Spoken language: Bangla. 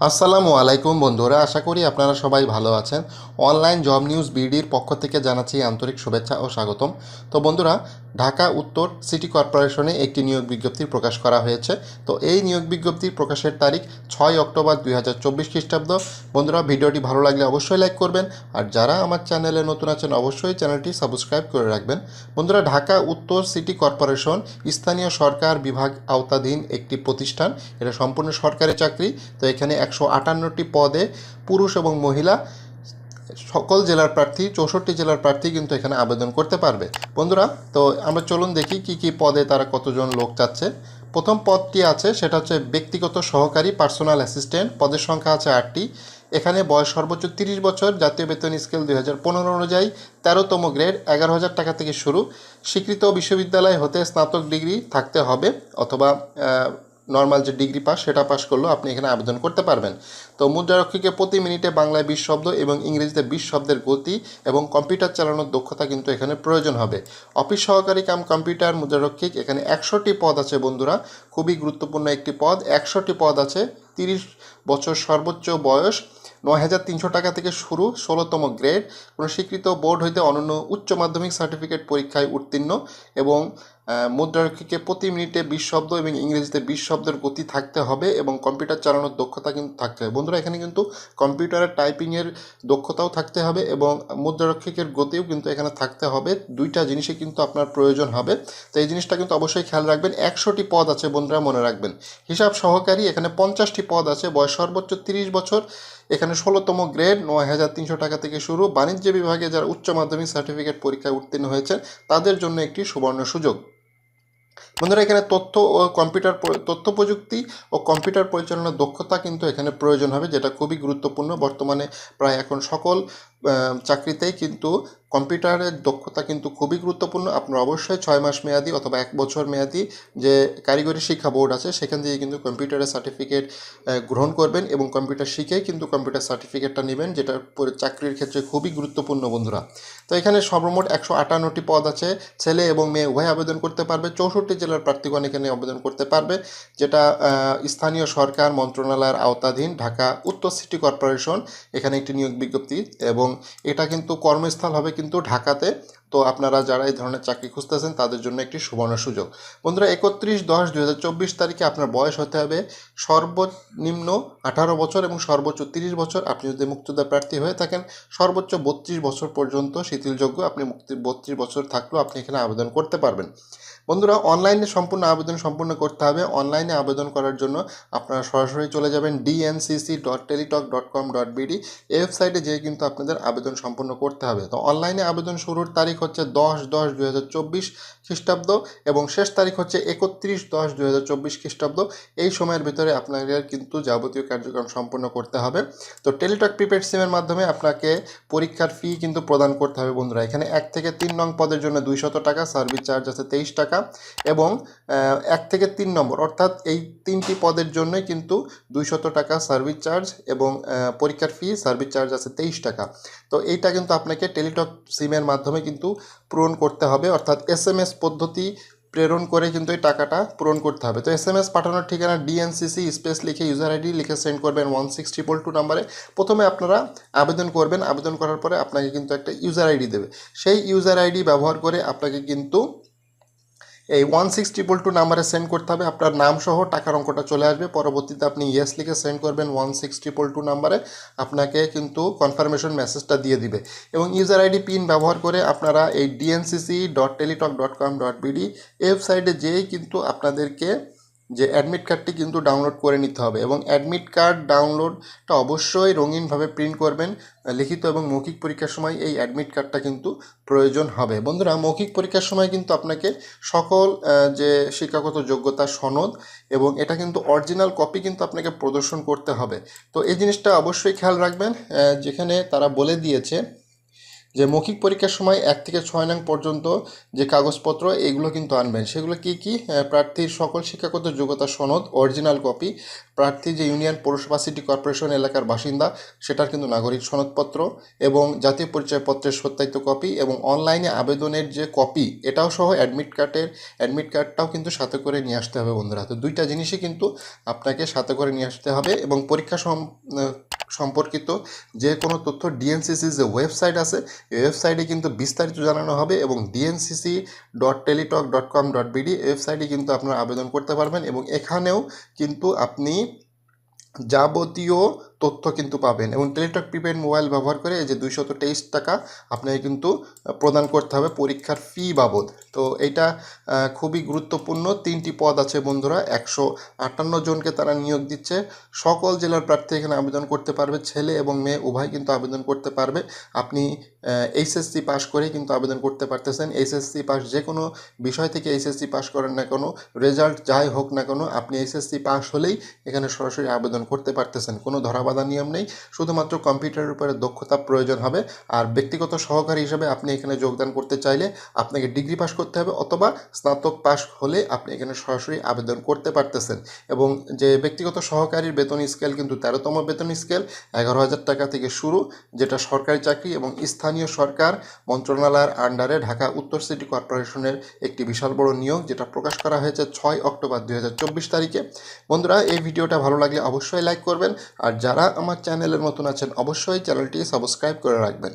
আসসালামু আলাইকুম বন্ধুরা আশা করি আপনারা সবাই ভালো আছেন। অনলাইন জব নিউজ বিডির পক্ষ থেকে জানাচ্ছি আন্তরিক শুভেচ্ছা ও স্বাগতম। তো বন্ধুরা, ঢাকা উত্তর সিটি কর্পোরেশনে একটি নিয়োগ বিজ্ঞপ্তি প্রকাশ করা হয়েছে। তো এই নিয়োগ বিজ্ঞপ্তির প্রকাশের তারিখ ছয় অক্টোবর দুই হাজার চব্বিশ খ্রিস্টাব্দ। বন্ধুরা, ভিডিওটি ভালো লাগলে অবশ্যই লাইক করবেন আর যারা আমার চ্যানেলে নতুন আছেন অবশ্যই চ্যানেলটি সাবস্ক্রাইব করে রাখবেন। বন্ধুরা, ঢাকা উত্তর সিটি কর্পোরেশন স্থানীয় সরকার বিভাগ আওতাধীন একটি প্রতিষ্ঠান। এটা সম্পূর্ণ সরকারি চাকরি। তো এখানে একশো আটান্নটি পদে পুরুষ এবং মহিলা সকল জেলার প্রার্থী, চৌষট্টি জেলার প্রার্থী কিন্তু এখানে আবেদন করতে পারবে। বন্ধুরা, তো আমরা চলুন দেখি কি কি পদে তারা কতজন লোক চাচ্ছে প্রথম পদটি আছে, সেটা হচ্ছে ব্যক্তিগত সহকারী পার্সোনাল অ্যাসিস্ট্যান্ট। পদের সংখ্যা আছে আটটি। এখানে বয়স সর্বোচ্চ তিরিশ বছর, জাতীয় বেতন স্কেল দুই হাজার পনেরো অনুযায়ী তেরোতম গ্রেড, এগারো হাজার টাকা থেকে শুরু। স্বীকৃত বিশ্ববিদ্যালয় হতে স্নাতক ডিগ্রি থাকতে হবে অথবা নর্মাল যে ডিগ্রি পাস সেটা পাস করলেও আপনি এখানে আবেদন করতে পারবেন। তো মুদ্রারক্ষীকে প্রতি মিনিটে বাংলায় বিশ শব্দ এবং ইংরেজিতে বিশ শব্দের গতি এবং কম্পিউটার চালানোর দক্ষতা কিন্তু এখানে প্রয়োজন হবে। অফিস সহকারী কাম কম্পিউটার মুদ্রারক্ষিক এখানে একশোটি পদ আছে বন্ধুরা। খুবই গুরুত্বপূর্ণ একটি পদ, একশোটি পদ আছে তিরিশ বছর সর্বোচ্চ বয়স। নয় হাজার তিনশো টাকা থেকে শুরু ষোলোতম গ্রেড। কোনো স্বীকৃত বোর্ড হইতে অনন্য উচ্চ মাধ্যমিক সার্টিফিকেট পরীক্ষায় উত্তীর্ণ এবং আহ, মুদ্রারক্ষীকে প্রতি মিনিটে বিশ শব্দ এবং ইংরেজিতে বিশ শব্দের গতি থাকতে হবে এবং কম্পিউটার চালানোর দক্ষতা কিন্তু থাকতে হবে। বন্ধুরা এখানে কিন্তু কম্পিউটারের টাইপিংয়ের দক্ষতাও থাকতে হবে এবং মুদ্রারক্ষীকের গতিও কিন্তু এখানে থাকতে হবে। দুইটা জিনিসই কিন্তু আপনার প্রয়োজন হবে। তো এই জিনিসটা কিন্তু অবশ্যই খেয়াল রাখবেন। একশোটি পদ আছে বন্ধুরা মনে রাখবেন। হিসাব সহকারী এখানে পঞ্চাশটি পদ আছে। বয়স সর্বোচ্চ তিরিশ বছর। এখানে ষোলোতম গ্রেড, নয় হাজার তিনশো টাকা থেকে শুরু। বাণিজ্য বিভাগে যারা উচ্চ মাধ্যমিক সার্টিফিকেট পরীক্ষায় উত্তীর্ণ হয়েছেন, তাদের জন্য একটি সুবর্ণ সুযোগ। বন্ধুরা, এখানে তথ্য ও কম্পিউটার তথ্য প্রযুক্তি ও কম্পিউটার পরিচালনার দক্ষতা কিন্তু এখানে প্রয়োজন হবে, যেটা খুবই গুরুত্বপূর্ণ। বর্তমানে প্রায় এখন সকল চাকরিতেই কিন্তু কম্পিউটারের দক্ষতা কিন্তু খুবই গুরুত্বপূর্ণ। আপনারা অবশ্যই ছয় মাস মেয়াদি অথবা এক বছর মেয়াদি যে কারিগরি শিক্ষা বোর্ড আছে, সেখান থেকে কিন্তু কম্পিউটারের সার্টিফিকেট গ্রহণ করবেন এবং কম্পিউটার শিখেই কিন্তু কম্পিউটার সার্টিফিকেটটা নেবেন, যেটা চাকরির ক্ষেত্রে খুবই গুরুত্বপূর্ণ বন্ধুরা। তো এখানে সর্বমোট একশো আটান্নটি পদ আছে। ছেলে এবং মেয়ে উভয় আবেদন করতে পারবে। চৌষট্টি জেলার প্রার্থীগণ এখানে আবেদন করতে পারবে, যেটা স্থানীয় সরকার মন্ত্রণালয়ের আওতাধীন ঢাকা উত্তর সিটি কর্পোরেশন, এখানে একটি নিয়োগ বিজ্ঞপ্তি এবং এটা কিন্তু কর্মস্থল হবে কিন্তু ঢাকাতে। তো আপনারা যারা এই ধরনের চাকরি খুঁজতেছেন, তাদের জন্য একটি সুবর্ণ সুযোগ। বন্ধুরা, একত্রিশ দশ দু তারিখে আপনার বয়স হতে হবে সর্বনিম্ন আঠারো বছর এবং সর্বোচ্চ তিরিশ বছর। আপনি যদি মুক্তিযোদ্ধা প্রার্থী হয়ে থাকেন, সর্বোচ্চ বত্রিশ বছর পর্যন্ত শিথিলযোগ্য। আপনি মুক্তি বত্রিশ বছর থাকলেও আপনি এখানে আবেদন করতে পারবেন। বন্ধুরা অনলাইনে সম্পূর্ণ আবেদন সম্পূর্ণ করতে হবে। অনলাইনে আবেদন করার জন্য আপনারা সরাসরি চলে যাবেন DNCC dot Teletalk dot com dot BD ওয়েবসাইটে যেয়ে কিন্তু আপনাদের আবেদন সম্পূর্ণ করতে হবে। তো অনলাইনে আবেদন শুরুর তারিখ হচ্ছে দশ দশ দুই হাজার চব্বিশ খ্রিস্টাব্দ এবং শেষ তারিখ হচ্ছে একত্রিশ দশ দুই হাজার চব্বিশ খ্রিস্টাব্দ। এই সময়ের ভিতরে আপনাদের কিন্তু যাবতীয় কার্যক্রম সম্পন্ন করতে হবে। তো টেলিটক প্রিপেড সিমের মাধ্যমে আপনাকে পরীক্ষার ফি কিন্তু প্রদান করতে হবে বন্ধুরা। এখানে এক থেকে তিন নং পদের জন্য দুইশত টাকা সার্ভিস চার্জ আছে তেইশ টাকা। এবং এক থেকে তিন নম্বর, অর্থাৎ এই তিনটি পদের জন্যই কিন্তু দুইশত টাকা সার্ভিস চার্জ এবং পরীক্ষার ফি সার্ভিস চার্জ আছে তেইশ টাকা। তো এইটা কিন্তু আপনাকে টেলিটক সিমের মাধ্যমে কিন্তু পূরণ করতে হবে, অর্থাৎ এস এম এস পদ্ধতি প্রেরণ করে কিন্তু এই টাকাটা পূরণ করতে হবে। তো এস এম এস পাঠানোর ঠিকানা ডিএনসিসি স্পেস লিখে ইউজার আইডি লিখে সেন্ড করবেন ওয়ান সিক্স ট্রিপল টু নাম্বারে। প্রথমে আপনারা আবেদন করবেন, আবেদন করার পরে আপনাকে কিন্তু একটা ইউজার আইডি দেবে। সেই ইউজার আইডি ব্যবহার করে আপনাকে কিন্তু এই ওয়ান সিক্স ট্রিপল টু নাম্বারে সেন্ড করতে হবে। আপনার নাম সহ টাকার অঙ্কটা চলে আসবে। পরবর্তীতে আপনি ইয়েস লিখে সেন্ড করবেন ওয়ান সিক্স ট্রিপল টু নাম্বারে আপনাকে কিন্তু কনফার্মেশন মেসেজটা দিয়ে দিবে। এবং ইউজার আইডি পিন ব্যবহার করে আপনারা এই DNCC dot Teletalk dot com dot BD ওয়েবসাইটে যেয়েই কিন্তু আপনাদেরকে যে অ্যাডমিট কার্ডটি কিন্তু ডাউনলোড করে নিতে হবে এবং অ্যাডমিট কার্ড ডাউনলোডটা অবশ্যই রঙিনভাবে প্রিন্ট করবেন, লিখিত এবং মৌখিক পরীক্ষার সময় এই অ্যাডমিট কার্ডটা কিন্তু প্রয়োজন হবে। বন্ধুরা, মৌখিক পরীক্ষার সময় কিন্তু আপনাকে সকল যে শিক্ষাগত যোগ্যতা সনদ এবং এটা কিন্তু অরিজিনাল কপি কিন্তু আপনাকে প্রদর্শন করতে হবে। তো এই জিনিসটা অবশ্যই খেয়াল রাখবেন যেখানে তারা বলে দিয়েছে যে মৌখিক পরীক্ষার সময় এক থেকে ছয় নং পর্যন্ত যে কাগজপত্র, এগুলো কিন্তু আনবেন। সেগুলো কি কি? প্রার্থীর সকল শিক্ষাগত যোগ্যতা সনদ অরিজিনাল কপি প্রার্থী যে ইউনিয়ন পৌরসভা সিটি কর্পোরেশন এলাকার বাসিন্দা, সেটার কিন্তু নাগরিক সনদপত্র এবং জাতীয় পরিচয়পত্রের সত্যায়িত কপি এবং অনলাইনে আবেদনের যে কপি এটাও সহ অ্যাডমিট কার্ডের অ্যাডমিট কার্ডটাও কিন্তু সাথে করে নিয়ে আসতে হবে বন্ধুরা। তো দুইটা জিনিসই কিন্তু আপনাকে সাথে করে নিয়ে আসতে হবে এবং পরীক্ষা সম- সম্পর্কিত যে কোনো তথ্য ডিএনসিসির যে ওয়েবসাইট আছে, এই ওয়েবসাইটে কিন্তু বিস্তারিত জানানো হবে এবং DNCC dot Teletalk dot com dot BD ওয়েবসাইটে কিন্তু আপনারা আবেদন করতে পারবেন এবং এখানেও কিন্তু আপনি যাবতীয় তথ্য কিন্তু পাবেন। এবং টেলিটক প্রিপেড মোবাইল ব্যবহার করে এই যে দুইশত তেইশ টাকা আপনাকে কিন্তু প্রদান করতে হবে পরীক্ষার ফি বাবদ। তো এটা খুবই গুরুত্বপূর্ণ। তিনটি পদ আছে বন্ধুরা, একশো আটান্ন জনকে তারা নিয়োগ দিচ্ছে। সকল জেলার প্রার্থী এখানে আবেদন করতে পারবে, ছেলে এবং মেয়ে, উভয় কিন্তু আবেদন করতে পারবে। আপনি এইচএসসি পাস করে কিন্তু আবেদন করতে পারতেছেন। এইচএসসি পাস যে কোনো বিষয় থেকে এইচএসসি পাস করেন না কেন রেজাল্ট যাই হোক না কেন, আপনি এইচএসসি পাস হলেই এখানে সরাসরি আবেদন করতে পারতেছেন। কোনো ধরাবাধা নিয়ম নেই। শুধুমাত্র কম্পিউটারের উপরে দক্ষতা প্রয়োজন হবে। আর ব্যক্তিগত সহকারী হিসেবে আপনি এখানে যোগদান করতে চাইলে আপনাকে ডিগ্রি পাস করতে হবে অথবা স্নাতক পাস হলে আপনি এখানে সরাসরি আবেদন করতে পারতেছেন। এবং যে ব্যক্তিগত সহকারীর বেতন স্কেল কিন্তু তেরোতম বেতন স্কেল, এগারো হাজার টাকা থেকে শুরু, যেটা সরকারি চাকরি এবং স্থানীয় সরকার মন্ত্রণালয়ের আন্ডারে ঢাকা উত্তর সিটি কর্পোরেশনের একটি বিশাল বড় নিয়োগ, যেটা প্রকাশ করা হয়েছে ছয় অক্টোবর দুই হাজার চব্বিশ তারিখে। বন্ধুরা, এই ভিডিওটা ভালো লাগলে অবশ্যই লাইক করবেন। আর যারা আমার চ্যানেলের মতন আছেন অবশ্যই চ্যানেলটি সাবস্ক্রাইব করে রাখবেন।